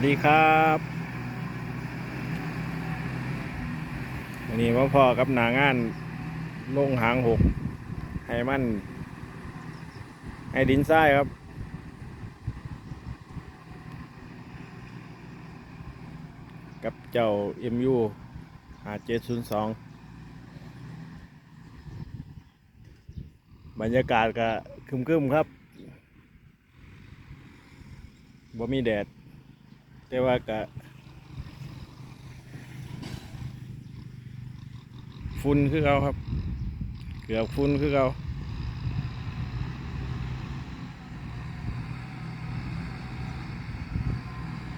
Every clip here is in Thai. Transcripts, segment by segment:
วัสดีครับวันนี้มาพ่อกับหนางานลงหางหกให้มันให้ดินทรายครับ กับเจ้า MU 5702 บรรยากาศก็คึมๆครับบ่มีแดด แต่ว่าก็ฝุ่นคือเขาครับ เกือบฝุ่นคือเขา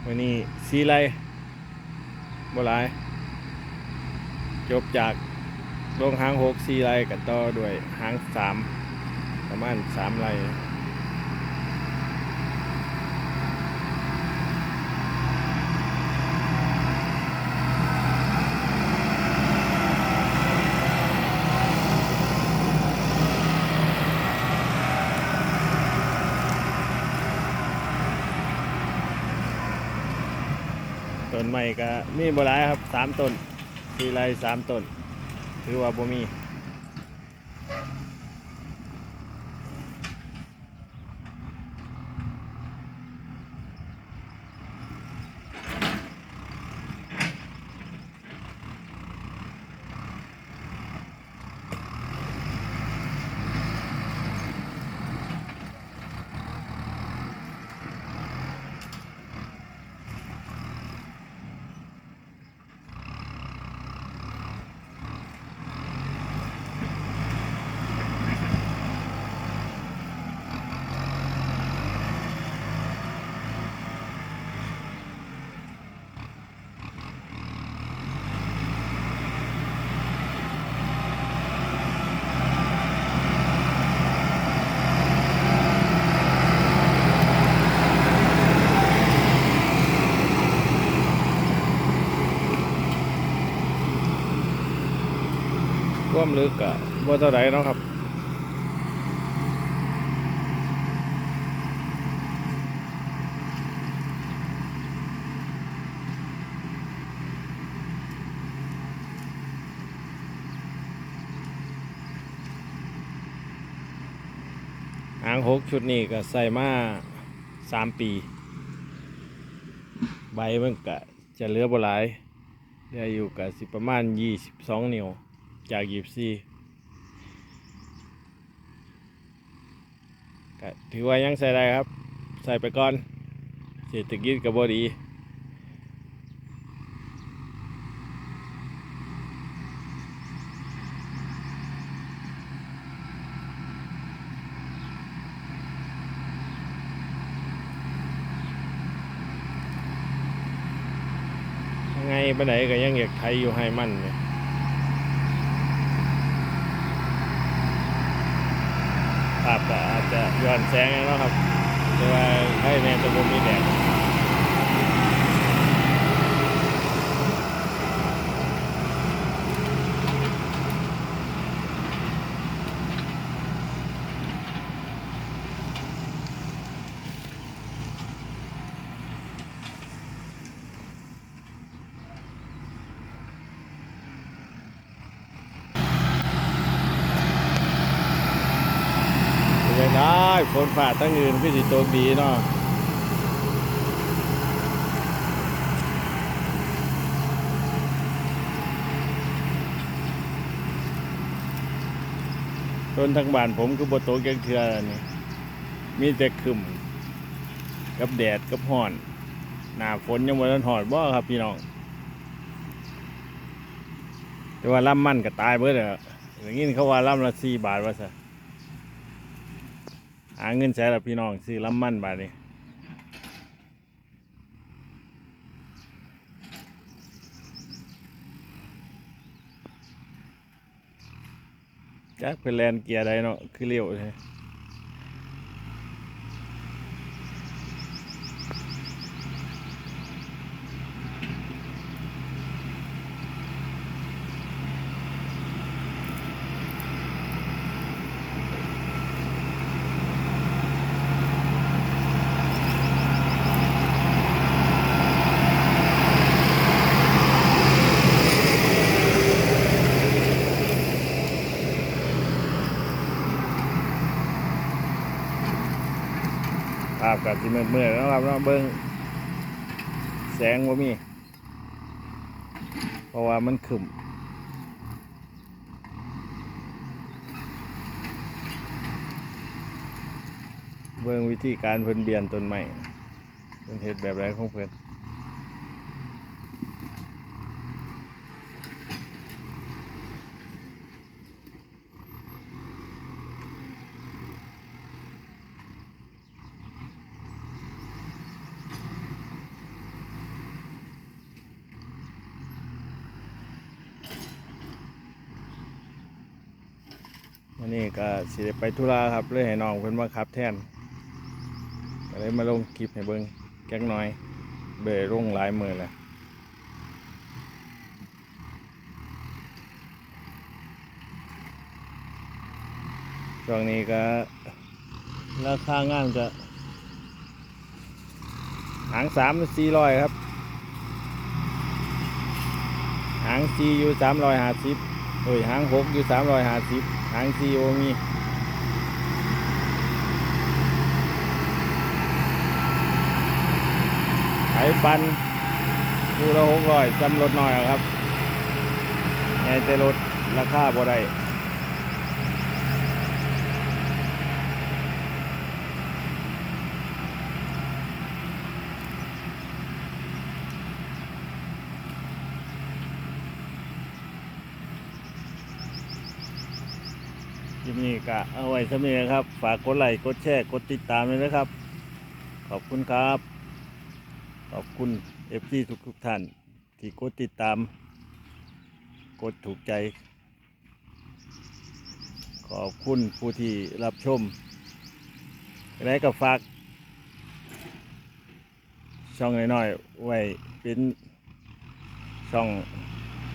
วันนี้สีไรบ่หลาย จบจากลงหางหกสีไรกันต่อด้วยหางสามประมาณสามไร ต้นใหม่ก็มีบ่หลายครับสามต้นทีไรสามต้น ถือว่าบ่มี ร่วมลึกอะบ่เท่าไหรเนาะครับหางหกชุดนี้ก็ใส่มาสามปี ใบมันก็จะเหลือบ่หลายเหลืออยู่กับสิประมาณยี่สิบสองนิ้ว จากยีบซีก็ถือว่ายังใส่ได้ครับ ใส่ไปก่อนเศรษฐกิจกับบดียังไงบันไดก็ยังอยากไทยอยู่ให้มันเนี่ย ภาพก็อาจจะย้อนแสงนะครับแต่ว่าให้แม่ตัวผมมีแดดเป็น ยังได้ฝนฝ่าตั้งอื่นคือสิตกดีเนาะต้นทางบ้านผมคือบตกยังเทือนี่มีแต่คึมกับแดดกับห่อน หน้าฝนยังวันนั้นหอดบ่ครับพี่น้อง แต่ว่าล่ำมันก็ตายเบิดแล้วอย่างนี้เขาว่าล่ำละสี่บาทว่าซะ หาเงินใช้ละพี่น้องซื้อล้ำมันบาทนี้จักเป็นแลนเกียร์ใดเนาะคือเลี้ยวเลย กับสิมืดมืดๆแล้วครับเนาะเบิ้งแสงว่ามี เพราะว่ามันขึ้มเบิ้งวิธีการเพิ่นเบียนต้นไม้เพิ่นเห็ดแบบไรของเพิ่น นี้ก็สิได้ไปธุระครับเลยให้น้องเพิ่นมาขับแทนก็เลยมาลงคลิปให้เบิ่งแก๊กน้อย เบยลงหลายมือแล้วช่วงนี้ก็ราคางานก็หางสามสี่ร้อยครับ หางซีอยู่สามร้อยห้าสิบ โอ้ยหางหกอยู่สามร้อยห้าสิบหางซีโอมีไถปันคูละหกร้อยจำรถหน่อยครับไงแต่รถราคาบ่ได้ค ลิปนี้ก็เอาไว้สำนี้นะครับ ฝากกดไลค์กดแชร์กดติดตามเลยนะครับ ขอบคุณครับ ขอบคุณเอฟซีทุกทุกๆท่าน ที่กดติดตาม กดถูกใจ ขอบคุณผู้ที่รับชมและก็ฝาก ช่องน้อยๆ ไว้เป็นช่อง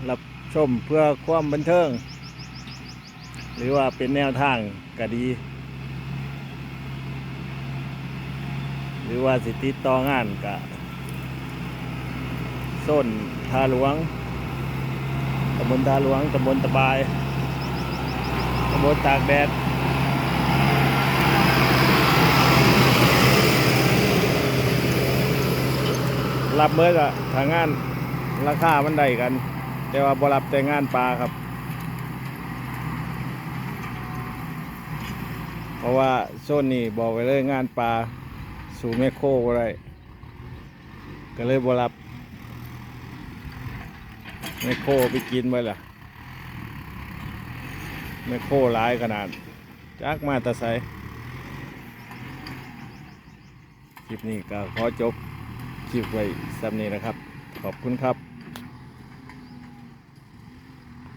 รับชมเพื่อความบันเทิง หรือว่าเป็นแนวทางก็ดี หรือว่าสิติดต่องานกะส้นทาหลวงตำบลทาหลวงตำบลตะบายตำบลตากแดดรับเมื่อกะทางงานราคามันได้กัน แต่ว่าบรับแต่งานปลาครับ เพ ราะว่าโซนนี้บอกไว้เลยงานปลาสู่แมคโครบ่ได้ก็เลยบรับไมโครไปกินไปล่ะไมโครร้ายขนาดจักมาตะไซคลิปนี้ก็ขอจบคลิปไว้สำนี้นะครับ ขอบคุณครับ